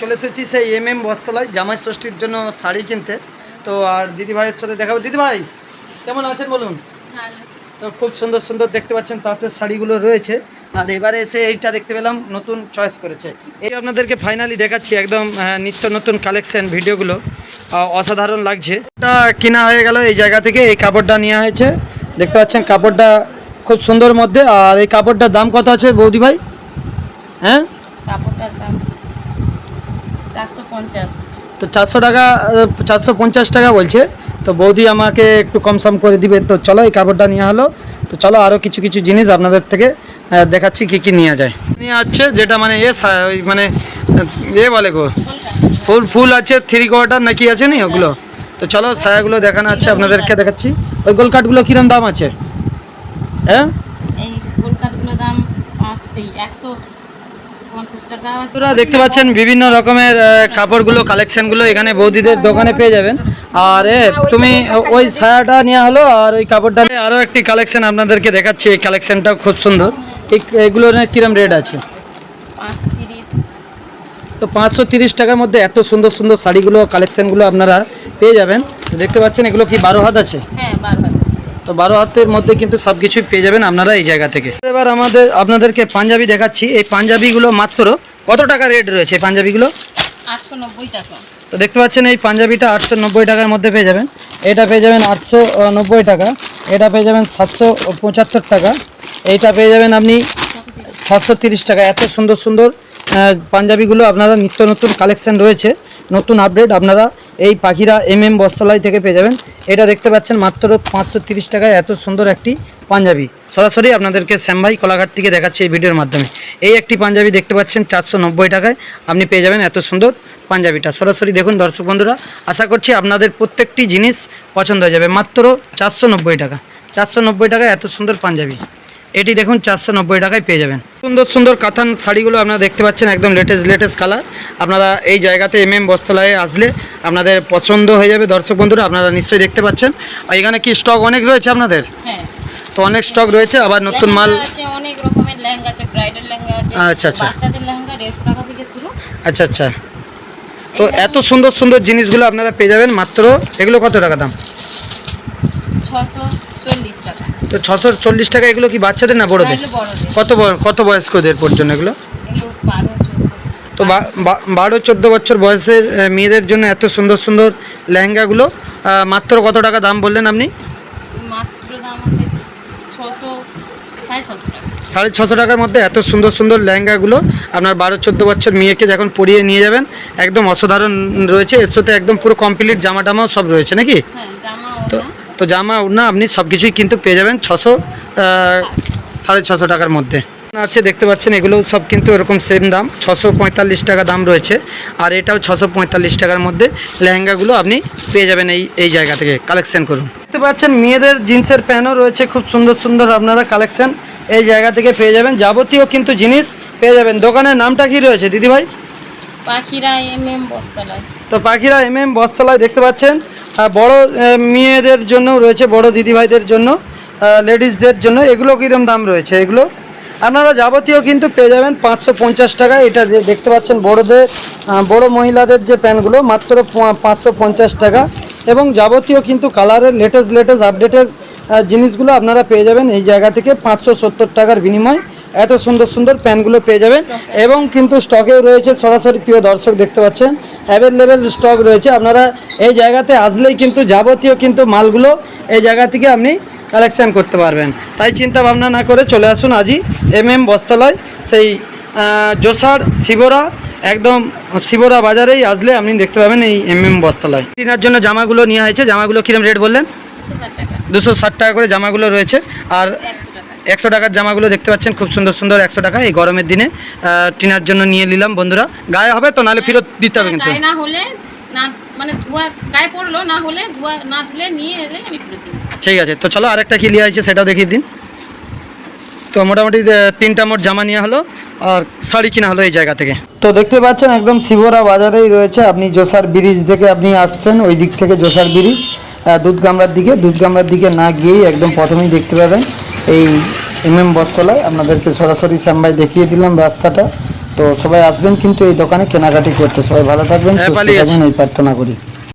চলে এসেছি সেই এম এম বস্তলায় জামাই ষষ্ঠীর জন্য শাড়ি কিনতে। তো আর দিদি ভাইয়ের সাথে দেখাবো দিদি ভাই কেমন আছেন বলুন? তো খুব সুন্দর সুন্দর দেখতে পাচ্ছেন তাঁতের শাড়িগুলো রয়েছে। আর এবারে এসে এইটা দেখতে পেলাম নতুন চয়েস করেছে। এই আপনাদেরকে ফাইনালি দেখাচ্ছি একদম নিত্য নতুন কালেকশন ভিডিওগুলো। অসাধারণ লাগছে। এটা কেনা হয়ে গেল এই জায়গা থেকে এই কাপড়টা নেওয়া হয়েছে। দেখতে পাচ্ছেন কাপড়টা খুব সুন্দর মধ্যে। আর এই কাপড়টার দাম কত আছে বৌদি ভাই? হ্যাঁ? কাপড়টার দাম চারশো পঞ্চাশ। তো চারশো টাকা চারশো পঞ্চাশ টাকা বলছে। তো বৌদি আমাকে একটু কম সম করে দিবে। তো চলো এই কাপড়টা নেওয়া হলো। তো চলো আরও কিছু কিছু জিনিস আপনাদের থেকে দেখাচ্ছি কী কী নেওয়া যায়। নিয়ে আছে যেটা মানে এ মানে এ বলে গো ফুল ফুল আছে থ্রি কোয়ার্টার নাকি আছে নি ওগুলো? তো চলো সায়াগুলো দেখানো আছে আপনাদেরকে দেখাচ্ছি। ওই গোল কাঠগুলো কীরকম দাম আছে? হ্যাঁ? এই কাঠগুলোর দাম একশো দেখতে পাচ্ছেন বিভিন্ন রকমের কাপড়গুলো কালেকশনগুলো এখানে বৌদিদের দোকানে পেয়ে যাবেন। আর তুমি ওই ছায়াটা নেওয়া হলো আর ওই কাপড়টা আরও একটি কালেকশন আপনাদেরকে দেখাচ্ছি। এই কালেকশনটাও খুব সুন্দর। এই এগুলোর কিরম রেট আছে? তো পাঁচশো তিরিশ টাকার মধ্যে এত সুন্দর সুন্দর শাড়িগুলো কালেকশনগুলো আপনারা পেয়ে যাবেন। দেখতে পাচ্ছেন এগুলো কি বারো হাত আছে? হ্যাঁ বারো আছে তো বারো হাতের মধ্যে কিন্তু সব কিছুই পেয়ে যাবেন আপনারা এই জায়গা থেকে। এবার আমাদের আপনাদেরকে পাঞ্জাবি দেখাচ্ছি। এই পাঞ্জাবিগুলো মাত্র কত টাকা রেট রয়েছে এই পাঞ্জাবিগুলো? আটশো নব্বই টাকা। তো দেখতে পাচ্ছেন এই পাঞ্জাবিটা আটশো নব্বই টাকার মধ্যে পেয়ে যাবেন। এটা পেয়ে যাবেন আটশো নব্বই টাকা। এটা পেয়ে যাবেন সাতশো পঁচাত্তর টাকা। এইটা পেয়ে যাবেন আপনি সাতশো তিরিশ টাকা। এত সুন্দর সুন্দর পাঞ্জাবিগুলো আপনারা নিত্য নতুন কালেকশন রয়েছে। নতুন আপডেট আপনারা এই পাখিরা এম এম বস্তলাই থেকে পেয়ে যাবেন। এটা দেখতে পাচ্ছেন মাত্র পাঁচশো তিরিশ টাকায় এত সুন্দর একটি পাঞ্জাবি। সরাসরি আপনাদেরকে শ্যামভাই কোলাঘাট থেকে দেখাচ্ছে এই ভিডিওর মাধ্যমে। এই একটি পাঞ্জাবি দেখতে পাচ্ছেন চারশো নব্বই টাকায়। আপনি পেয়ে যাবেন এত সুন্দর পাঞ্জাবিটা। সরাসরি দেখুন দর্শক বন্ধুরা, আশা করছি আপনাদের প্রত্যেকটি জিনিস পছন্দ হয়ে যাবে। মাত্র চারশো নব্বই টাকা। চারশো নব্বই টাকায় এত সুন্দর পাঞ্জাবি। এটি দেখুন চারশো নব্বই টাকায় পেয়ে যাবেন। সুন্দর সুন্দর কাতান শাড়িগুলো আপনারা দেখতে পাচ্ছেন একদম লেটেস্ট লেটেস্ট কালার আপনারা এই জায়গাতে এম এম বস্ত্রালয়ে আসলে আপনাদের পছন্দ হয়ে যাবে। দর্শক বন্ধুরা আপনারা নিশ্চয়ই দেখতে পাচ্ছেন। আর এখানে কি স্টক অনেক রয়েছে আপনাদের? হ্যাঁ। তো অনেক স্টক রয়েছে আবার নতুন মাল অনেক রকমের লেহেঙ্গা আছে ব্রাইডাল লেহেঙ্গা আছে আচ্ছা, আচ্ছা। বাচ্চাদের লেহেঙ্গা দেড়শো টাকা থেকে শুরু। আচ্ছা আচ্ছা। তো এত সুন্দর সুন্দর জিনিসগুলো আপনারা পেয়ে যাবেন মাত্র এগুলো কত টাকা দাম? ছশো চল্লিশ টাকা। তো ছশো চল্লিশ টাকা এগুলো কি বাচ্চাদের না বড়দের? কত কত বয়স্কদের পর্যন্ত এগুলো? তো বারো চোদ্দ বছর বয়সের মেয়েদের জন্য এত সুন্দর সুন্দর লেহেঙ্গাগুলো মাত্র কত টাকা দাম বললেন আপনি? সাড়ে ছশো টাকার মধ্যে এত সুন্দর সুন্দর লেহেঙ্গাগুলো আপনার বারো চোদ্দ বছর মেয়েকে যখন পরিয়ে নিয়ে যাবেন একদম অসাধারণ রয়েছে। এর সাথে একদম পুরো কমপ্লিট জামা টামাও সব রয়েছে নাকি? হ্যাঁ। তো জামা ওড়না আপনি সব কিছুই কিন্তু পেয়ে যাবেন ছশো সাড়ে ছশো টাকার মধ্যে। আছে দেখতে পাচ্ছেন এগুলো সব কিন্তু এরকম সেম দাম ছশো পঁয়তাল্লিশ টাকা দাম রয়েছে। আর এটাও ছশো পঁয়তাল্লিশ টাকার মধ্যে লেহেঙ্গাগুলো আপনি পেয়ে যাবেন এই এই জায়গা থেকে কালেকশন করুন। দেখতে পাচ্ছেন মেয়েদের জিন্সের প্যান্টও রয়েছে খুব সুন্দর সুন্দর আপনারা কালেকশন এই জায়গা থেকে পেয়ে যাবেন। যাবতীয় কিন্তু জিনিস পেয়ে যাবেন। দোকানের নামটা কি রয়েছে দিদিভাই? পাখিরা এম এম বস্তালায়। তো পাখিরা এম এম বস্তলায় দেখতে পাচ্ছেন বড় মেয়েদের জন্য রয়েছে, বড় দিদিভাইদের জন্য লেডিসদের জন্য। এগুলো কীরকম দাম রয়েছে এগুলো? আপনারা যাবতীয় কিন্তু পেয়ে যাবেন পাঁচশো পঞ্চাশ টাকা। এটা দেখতে পাচ্ছেন বড়দের বড় মহিলাদের যে প্যান্টগুলো, মাত্র পাঁচশো পঞ্চাশ টাকা। এবং যাবতীয় কিন্তু কালারের লেটেস্ট লেটেস্ট আপডেটের জিনিসগুলো আপনারা পেয়ে যাবেন এই জায়গা থেকে পাঁচশো সত্তর টাকার বিনিময়। এত সুন্দর সুন্দর প্যান্টগুলো পেয়ে যাবেন। এবং কিন্তু স্টকেও রয়েছে সরাসরি প্রিয় দর্শক দেখতে পাচ্ছেন। অ্যাভেলেবেল স্টক রয়েছে। আপনারা এই জায়গাতে আসলেই কিন্তু যাবতীয় কিন্তু মালগুলো এই জায়গা থেকে আপনি কালেকশান করতে পারবেন। তাই চিন্তা ভাবনা না করে চলে আসুন আজই এম এম বস্তালয় সেই জোসার শিবরা একদম শিবরা বাজারেই আসলে আপনি দেখতে পাবেন এই এম এম বস্তালয় কেনার জন্য জামাগুলো নেওয়া হয়েছে। জামাগুলো কিরম রেট বললেন? দুশো ষাট টাকা। করে জামাগুলো রয়েছে। আর একশো টাকার জামাগুলো দেখতে পাচ্ছেন খুব সুন্দর সুন্দর একশো টাকা এই গরমের দিনে টিনার জন্য নিয়ে নিলাম বন্ধুরা। গায়ে হবে তো নাহলে ফেরত দিতে হবে কিন্তু। না হলে না মানে ধোয়া গায়ে পড়ল না হলে ধোয়া না ধুলে নিয়ে এলে আমি ফেরত ঠিক আছে তো চলো আরেকটা কি লিয়ে আছে সেটাও দেখিয়ে দিন। তো মোটামুটি তিনটা মোট জামা নেওয়া হলো আর শাড়ি কিনা হলো এই জায়গা থেকে। তো দেখতে পাচ্ছেন একদম শিবরা বাজারেই রয়েছে আপনি জোসার ব্রিজ থেকে আপনি আসছেন ওই দিক থেকে জোসার ব্রিজ দুধগামড়ার দিকে। দুধ দুধগামড়ার দিকে না গিয়েই একদম প্রথমেই দেখতে পাবেন। এই এম এম বস্তলায় আপনাদেরকে সরাসরি শ্যামবাই দেখিয়ে দিলাম রাস্তাটা। তো সবাই আসবেন কিন্তু এই দোকানে কেনাকাটি করতে। সবাই ভালো থাকবেন হ্যাঁ, থাকবেন এই প্রার্থনা করি।